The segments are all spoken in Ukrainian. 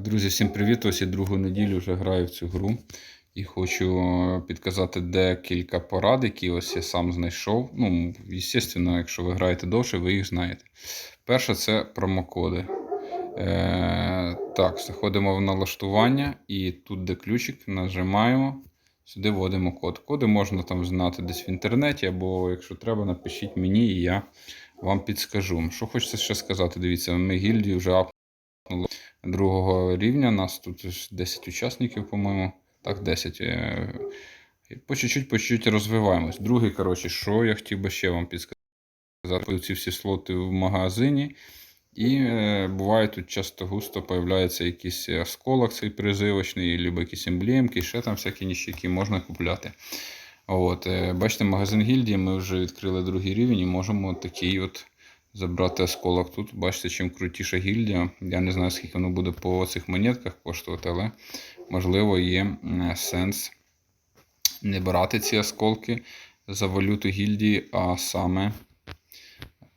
Друзі, всім привіт! Ось я другу неділю вже граю в цю гру. І хочу е, підказати декілька порад, які ось я сам знайшов. Ну, звісно, якщо ви граєте довше, ви їх знаєте. Перше це промокоди. Е, так, заходимо в налаштування і тут, де ключик, нажимаємо. Сюди вводимо код. Коди можна там знати десь в інтернеті, або якщо треба, напишіть мені, і я вам підскажу. Що хочеться ще сказати, дивіться, ми гільдію вже другого рівня. Нас тут 10 учасників, по-моєму. Так, 10. е, По чуть-чуть, по чуть-чуть розвиваємось. Другий, коротше, що я хотів би ще вам підсказати. Ці всі слоти в магазині. І е, буває тут часто густо появляється якийсь осколок цей призивочний, або якісь емблемки, ще там всякі ніщики можна купляти. От, е, Бачите, магазин гільдії ми вже відкрили другий рівень і можемо такий от забрати осколок тут. Бачите, чим крутіша гільдія. Я не знаю, скільки воно буде по цих монетках коштувати, але можливо є сенс не брати ці осколки за валюту гільдії, а саме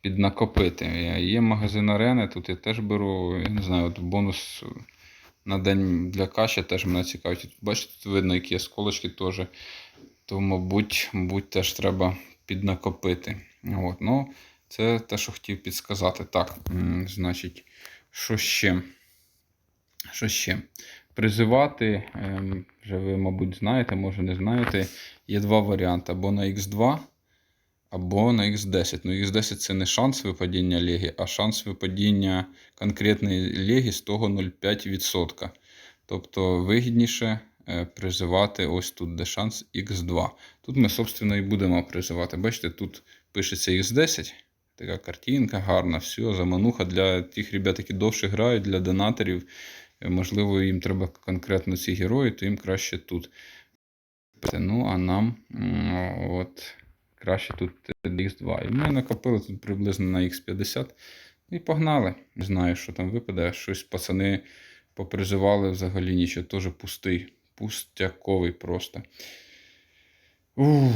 піднакопити. Е, Є магазин арени, тут я теж беру, я не знаю, от бонус на день для каші теж мене цікавить. Тут, бачите, тут видно, які осколочки теж. То, мабуть, мабуть, теж треба піднакопити. От, ну, це те, що хотів підсказати. Так, значить, що ще? Що ще? Призивати, ем, вже ви, мабуть, знаєте, може не знаєте. Є два варіанти: або на X2, або на X10. Ну, X10 це не шанс випадіння легі, а шанс випадіння конкретної легі з того 0,5%. Тобто вигідніше е, призивати ось тут, де шанс X2. Тут ми, собственно, і будемо призивати. Бачите, тут пишеться X10. Така картинка гарна, все, замануха для тих ребят, які довше грають, для донаторів. Можливо, їм треба конкретно ці герої, то їм краще тут. Ну, а нам от, краще тут X2. І ми накопили тут приблизно на X50. І погнали. Не знаю, що там випаде. Щось пацани попризивали взагалі нічого. Теж пустий. Пустяковий просто. Ух,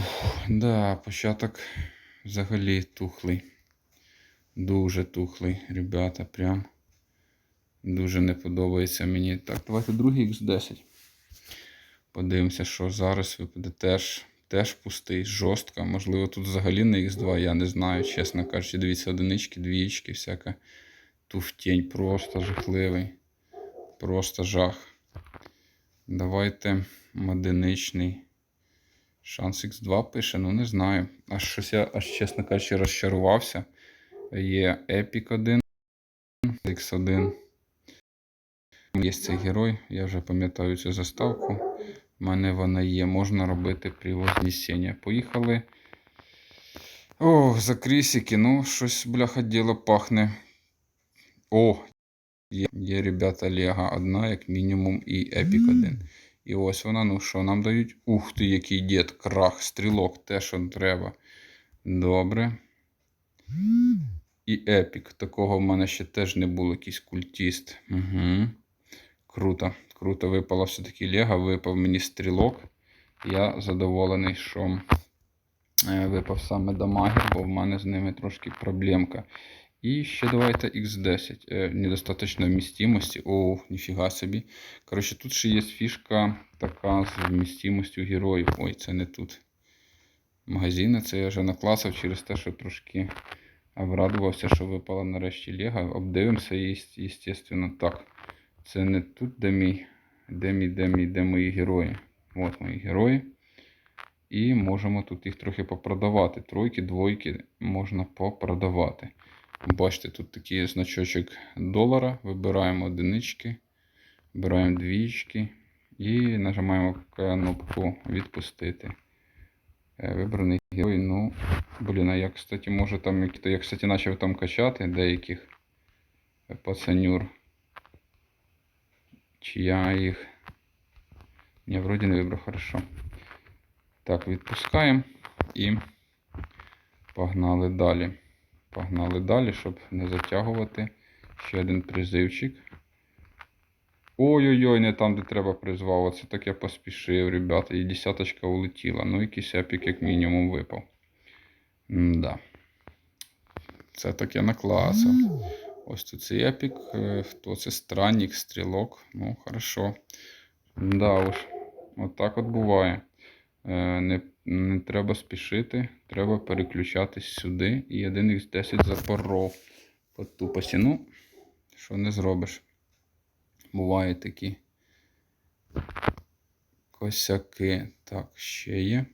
да, початок взагалі тухлий. Дуже тухлий, ребята, прям. Дуже не подобається мені. Так, давайте другий X10. Подивимося, що зараз випаде теж, теж пустий, жорстко. Можливо, тут взагалі на X2, я не знаю, чесно кажучи. Дивіться, одинички, двієчки, всяка туфтень. Просто жахливий. Просто жах. Давайте одиничний. Шанс X2 пише, ну не знаю. Аж щось я, аж, чесно кажучи, розчарувався. Є Epic 1, X1. Є цей герой, я вже пам'ятаю цю заставку. У мене вона є. Можна робити при вознесіння. Поїхали. Ох, за крісики. Ну, щось, бляха, діло пахне. О, є, є ребята, Лего одна, як мінімум, і Epic 1. І ось вона, ну що, нам дають. Ух ти, який дід, крах, стрілок, те, що треба. Добре. І епік. Такого в мене ще теж не було, якийсь культіст. Угу. Круто. Круто випало все-таки Лего, випав мені стрілок. Я задоволений, що е, випав саме дамагер, бо в мене з ними трошки проблемка. І ще давайте X10. Е, недостаточно вмістимості. О, ніфіга собі. Коротше, тут ще є фішка така з вмістимостю героїв. Ой, це не тут. Магазини, це я вже накласив через те, що трошки обрадувався, що випала нарешті Лего. Обдивимося, звісно, так. Це не тут, де мій, де мій, де мій, де мої герої. От мої герої. І можемо тут їх трохи попродавати. Тройки, двойки можна попродавати. Бачите, тут такий значочок долара. Вибираємо одинички, вибираємо двічки і нажимаємо кнопку відпустити. Е, Вибраний герой. Ну, блін, а я, кстати, може там, я, кстати, почав там качати деяких пацанюр. Чи я їх. Ні, вроді не вибрав, хорошо. Так, відпускаємо і погнали далі. Погнали далі, щоб не затягувати. Ще один призивчик. Ой-ой-ой, не там, де треба призвав. Оце так я поспішив, ребята. І десяточка улетіла. Ну, якийсь епік, як мінімум, випав. Да. Це так я накласив. Ось тут цей епік. Е, Хто це? Странник, стрілок. Ну, хорошо. Да уж. От от буває. Е, Не, не треба спішити, треба переключатись сюди. І 1х10 запоров по тупості. Ну, що не зробиш. Бувають такі косяки. Так, ще є.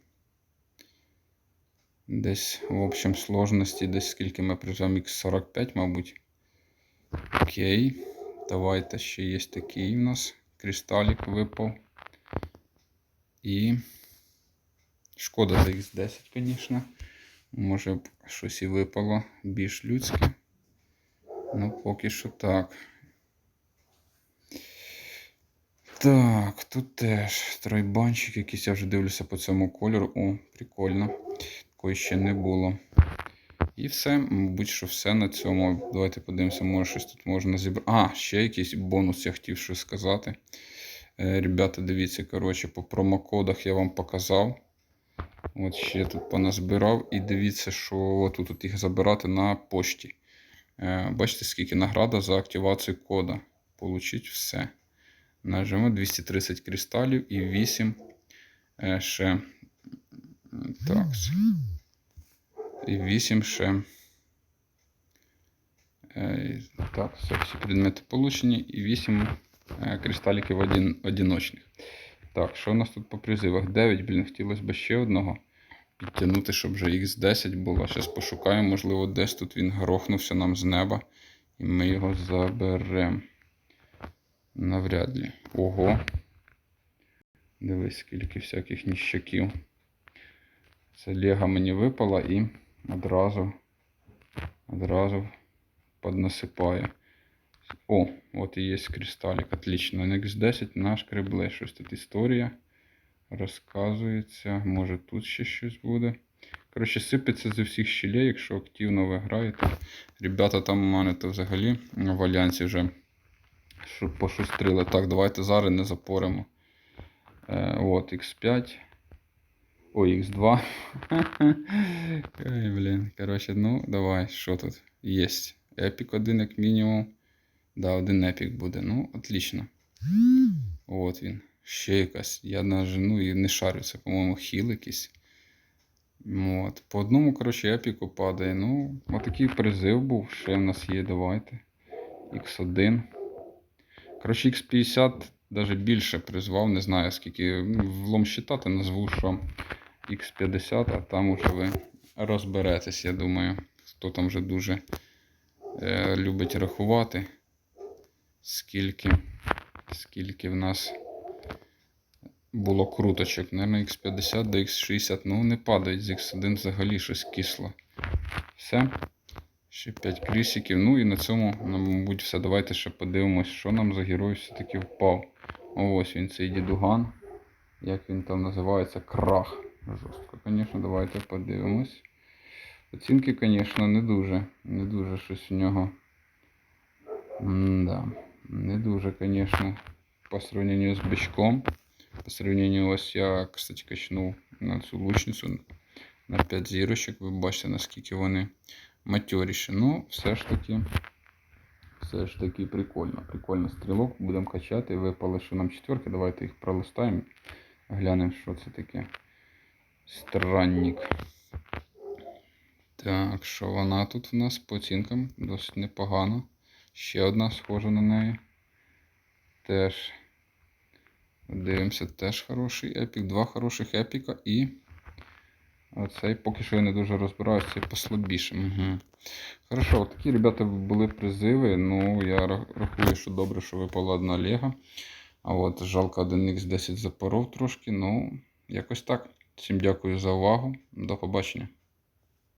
Десь в общем сложності, десь скільки ми прижав X45, мабуть. Окей. Давайте ще є такий у нас. Кристалік випав. І шкода за X10, звісно. Може б щось і випало більш людське. Ну, поки що так. Так, тут теж тройбанчик якийсь, я вже дивлюся по цьому кольору. О, прикольно. Такої ще не було. І все, мабуть, що все на цьому. Давайте подивимося, може щось тут можна зібрати. А, ще якийсь бонус я хотів щось сказати. Е, Ребята, дивіться, коротше, по промокодах я вам показав. От ще тут поназбирав. І дивіться, що тут їх забирати на пошті. Е, Бачите, скільки награда за активацію кода. Получить все. Нажмемо 230 кристалів і 8 е, ще. Так. І 8 ще. Е, Так, все, всі предмети получені. І 8 е, кристаліків один, одиночних. Так, що у нас тут по призивах? 9, блін, хотілося б ще одного підтягнути, щоб вже Х10 було. Зараз пошукаємо, можливо, десь тут він грохнувся нам з неба. І ми його заберемо. Навряд ли. Ого. Дивись, скільки всяких ніщаків. Це Лего мені випало і одразу, одразу поднасипає. О, от і є кристалік. Отлично. NX10 наш кребле. Щось тут історія розказується. Може тут ще щось буде. Коротше, сипеться зі всіх щілей, якщо активно ви граєте. Ребята там у мене то взагалі в альянсі вже що пошустрили. Так, давайте зараз не запоримо. Е, от, X5. Ой, X2. Ой, блін. Коротше, ну, давай, що тут? Єсть. Епік один, як мінімум. Да, один епік буде. Ну, отлично. От він. Ще якась. Я нажену і не шарю. Це, по-моєму, хіл якийсь. От. По одному, коротше, епіку падає. Ну, отакий призив був. Ще в нас є, давайте. X1. Коротше, X50 навіть більше призвав, не знаю скільки. Ну, Влом считати, назву, що X50, а там уже ви розберетесь, я думаю. Хто там вже дуже е, любить рахувати, скільки, скільки в нас було круточок. Наверно, X50 до X60, ну не падають з X1 взагалі щось кисло. Все. Ще 5 крісиків. Ну і на цьому, мабуть, все. Давайте ще подивимось, що нам за герой все-таки впав. Ось він цей дідуган. Як він там називається? Крах. Жорстко, звісно, давайте подивимось. Оцінки, звісно, не дуже. Не дуже щось у нього. М-да. Не дуже, звісно, по сравнению з бичком. По сравнению, ось я, кстати, качнув на цю лучницю на 5 зірочок. Ви бачите, наскільки вони матьоріші. Ну, все ж таки, все ж таки прикольно. Прикольно стрілок. Будемо качати. Випали, що нам четверки. Давайте їх пролистаємо. Глянемо, що це таке. Странник. Так, що вона тут у нас по оцінкам? Досить непогано. Ще одна схожа на неї. Теж. Дивимося, теж хороший епік. Два хороших епіка і. Оцей поки що я не дуже розбираюся, цей послабіше. Угу. Хорошо, такі, ребята, були призиви. Ну, я рахую, що добре, що випала одна Лего. А от жалко 1х10 запоров трошки. Ну, якось так. Всім дякую за увагу. До побачення.